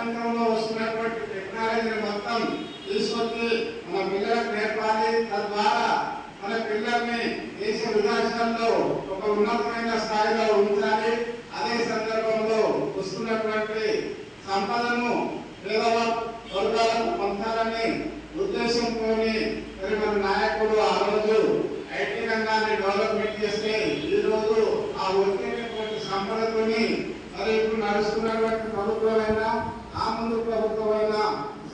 ప్రపంచంలో వస్తున్నటువంటి టెక్నాలజీని మొత్తం తీసుకొచ్చి మన పిల్లలకు నేర్పాలి. తద్వారా మన పిల్లల్ని దేశ విదేశాల్లో ఒక ఉన్నతమైన స్థాయిలో ఉంచాలి. అదే సందర్భంలో వస్తున్నటువంటి సంపదను పేదల వర్గాలకు పంచాలని ఉద్దేశంతో మరి మన నాయకుడు ఆ రోజు ఐటీ రంగాన్ని డెవలప్మెంట్ చేస్తే ఈ రోజు ఆ వచ్చేటటువంటి సంపదతోని మరి ఇప్పుడు నడుస్తున్నటువంటి ప్రభుత్వమైనా ముందు ప్రభుత్వమైన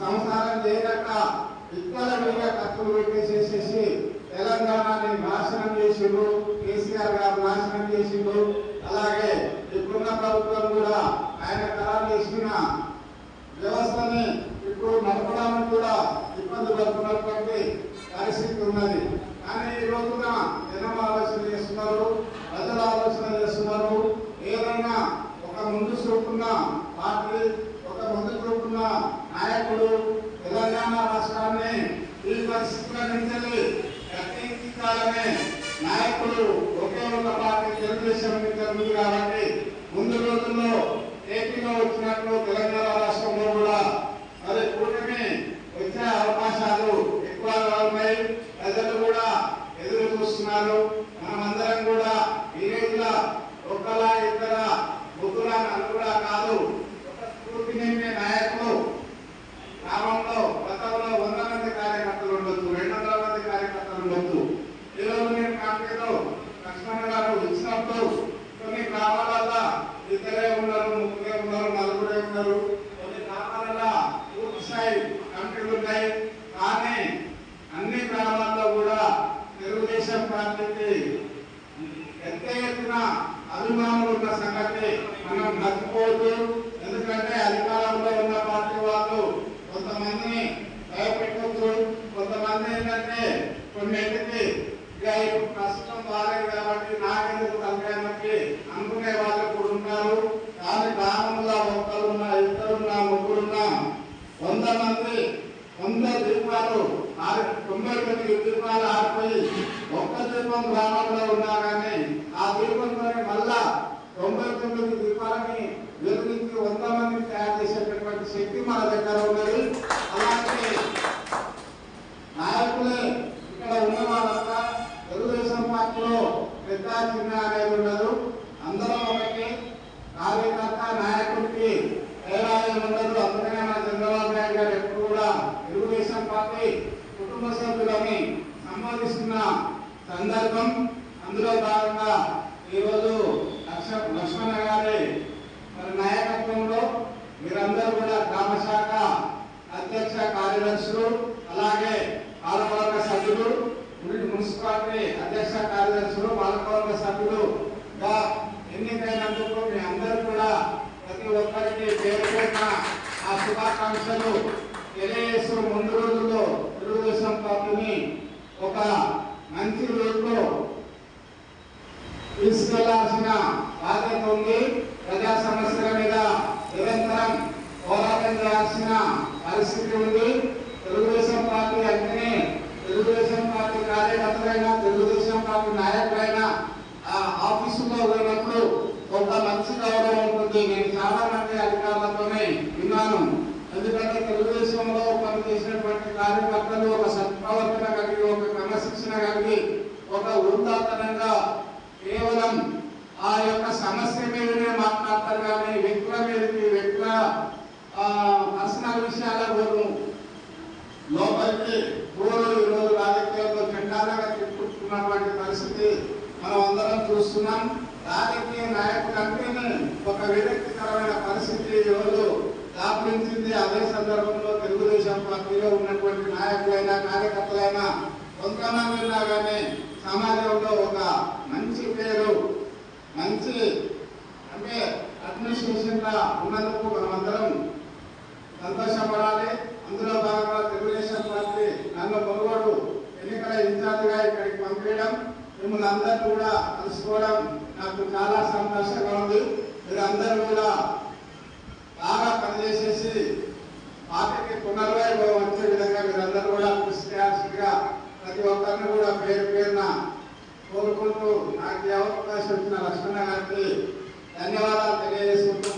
సంసారం చేయక ఇక్కడ మీద ఖర్చులు పెట్టేసేసేసి తెలంగాణని నాశనం చేసిండ్రు కేసీఆర్ గారు నాశనం చేసిండ్రు అలాగే ఇప్పుడున్న ప్రభుత్వం కూడా ఆయన ఖరారు చేసిన వ్యవస్థని ఇప్పుడు నడపడానికి కూడా ఇబ్బంది పడుతున్నటువంటి పరిస్థితి ఉన్నది కానీ ఈ రోజున జనం ఆలోచన చేస్తున్నారు ప్రజలు ఆలోచన చేస్తున్నారు ఏదైనా ఒక ముందు చూపున్న పార్టీ ఒక ముందు చూపున్న నాయకుడు తెలంగాణ రాష్ట్రాన్ని ఈ పరిస్థితుల నుంచి గట్టెక్కించాలనే నాయకుడు ఒకే ఒక పార్టీ తెలుగుదేశం ముందు ఉంది కాబట్టి ముందు రోజుల్లో ఏపీలో వచ్చినట్లు తెలంగాణ రాష్ట్రంలో కూడా మరి కూటమి వచ్చే అవకాశాలు ఎక్కువగా ఉన్నాయి ప్రజలు కూడా ఎదురు చూస్తున్నారు మనమందరం కూడా ఈ రోజుల ఒకలా ఇద్దర ముగ్గురా నలుగురా కాదు ఒక స్ఫూర్తి నింపే నాయకులు గ్రామంలో గతంలో వంద మంది కార్యకర్తలు ఉండొచ్చు రెండు వందల మంది కార్యకర్తలు ఉండొచ్చు ఈ రోజు నేను కంపెనీలో లక్ష్మణ్ గారు ఇచ్చినప్పుడు కొన్ని గ్రామాలలో ఇద్దరే ఉన్నారు ముగ్గురే ఉన్నారు నలుగురే ఉన్నారు కొన్ని గ్రామాలలో పూర్తి స్థాయి కంపెనీలు ఉన్నాయి కానీ అన్ని గ్రామాల్లో కూడా తెలుగుదేశం ఎంత ఎత్తున అభిమానులు ఉన్న సంగతి మనం మర్చిపోవద్దు. ఎందుకంటే అధికారంలో ఉన్న పార్టీ వాళ్ళు కొంతమంది భయపెట్టవచ్చు కొంతమంది ఏంటంటే కొన్నింటికి ఇక ఇప్పుడు ప్రస్తుతం బాగాలేదు కాబట్టి నాకెందుకు తలకాయనొప్పి అనుకునే వాళ్ళు కూడా ఉన్నారు కానీ గ్రామంలో ఒక్కరున్నా ఇద్దరున్నా ముగ్గురున్నా వంద మంది వంద దీపాలు ఆరు తొంభై తొమ్మిది దీపాలు ఆరిపోయి ఒక్క గ్రామంలో ఉన్నా కానీ ఆ దీపంతో మళ్ళా తొంభై తొమ్మిది దీపాలని వెలిగించి వంద మంది తయారు చేసేటటువంటి శక్తి మన దగ్గర ఉన్నది. అలాంటి నాయకులే ఇక్కడ ఉన్న వాళ్ళంతా తెలుగుదేశం పార్టీలో పెద్ద చిన్న అనేది ఉండదు అందరం ఒకటి కార్యకర్త నాయకుడికి తేడా ఉండదు అందుకనే మన చంద్రబాబు నాయుడు గారు ఎప్పుడు కూడా తెలుగుదేశం పార్టీ కుటుంబ సభ్యులని సంబోధిస్తున్న సందర్భం అందులో భాగంగా ఈరోజు లక్ష లక్ష్మణ గారి మరి నాయకత్వంలో మీరందరూ కూడా గ్రామ శాఖ అధ్యక్ష కార్యదర్శులు అలాగే పాలకవర్గ సభ్యులు మున్సిపాలిటీ అధ్యక్ష కార్యదర్శులు పాలకవర్గ సభ్యులుగా ఎన్నికైనందుకు మీ అందరూ కూడా ప్రతి ఒక్కరికి పేరు ఆ శుభాకాంక్షలు తెలియ ముందు రోజుల్లో తెలుగుదేశం పార్టీని ఒక మంచి రోజులో తీసుకెళ్ళాల్సిన బాధ్యత ఉంది ప్రజా సమస్యల మీద నిరంతరం పోరాటం చేయాల్సిన పరిస్థితి ఉంది. తెలుగుదేశం పార్టీ అంటేనే తెలుగుదేశం పార్టీ కార్యకర్తలైనా తెలుగుదేశం పార్టీ నాయకులైనా ఆ ఆఫీసులో పోయినప్పుడు కొంత మంచి గౌరవం ఉంటుంది. నేను చాలా మంది అధికారులతోనే విన్నాను. ఎందుకంటే తెలుగుదేశంలో పనిచేసినటువంటి కార్యకర్తలు ఒక సత్ప్రవర్తన కలిగి ఒక క్రమశిక్షణ కలిగి ఒక ఉదాత్తనంగా కేవలం ఆ యొక్క సమస్య మీదనే మాట్లాడతారు. కానీ వ్యక్తుల మీదకి వ్యక్తుల పర్సనల్ పోను లోపలికి పూర్వం ఈరోజు రాజకీయాల్లో చెండాలుగా తిప్పుకున్నటువంటి పరిస్థితి మనం అందరం చూస్తున్నాం. రాజకీయ నాయకులు అంటేనే ఒక విరక్తికరమైన పరిస్థితి ఈరోజు దాపించింది అదే సందర్భంలో తెలుగుదేశం పార్టీలో ఉన్నటువంటి నాయకులైనా కార్యకర్తలైనా కొంతమంది ఉన్నా కానీ సమాజంలో ఒక మంచి పేరు మంచి అంటే అడ్మినిస్ట్రేషన్గా ఉన్నందుకు సంతోషపడాలి అందులో భాగంగా తెలుగుదేశం పార్టీ నన్ను పొరుగోడు ఎన్నికల ఇన్ఛార్జిగా ఇక్కడికి పంపించడం మిమ్మల్ని అందరూ కూడా కలుసుకోవడం నాకు చాలా సంతోషంగా ఉంది. మీరు అందరూ కూడా బాగా పనిచేసేసి పార్టీకి పునర్వైభవం వచ్చే విధంగా మీరందరూ కూడా కృషి చేయాల్సిందిగా ప్రతి ఒక్కరిని కూడా పేరు పేరున కోరుకుంటూ నాకు అవకాశం వచ్చిన లక్ష్మణ గారికి ధన్యవాదాలు తెలియజేసుకుంటూ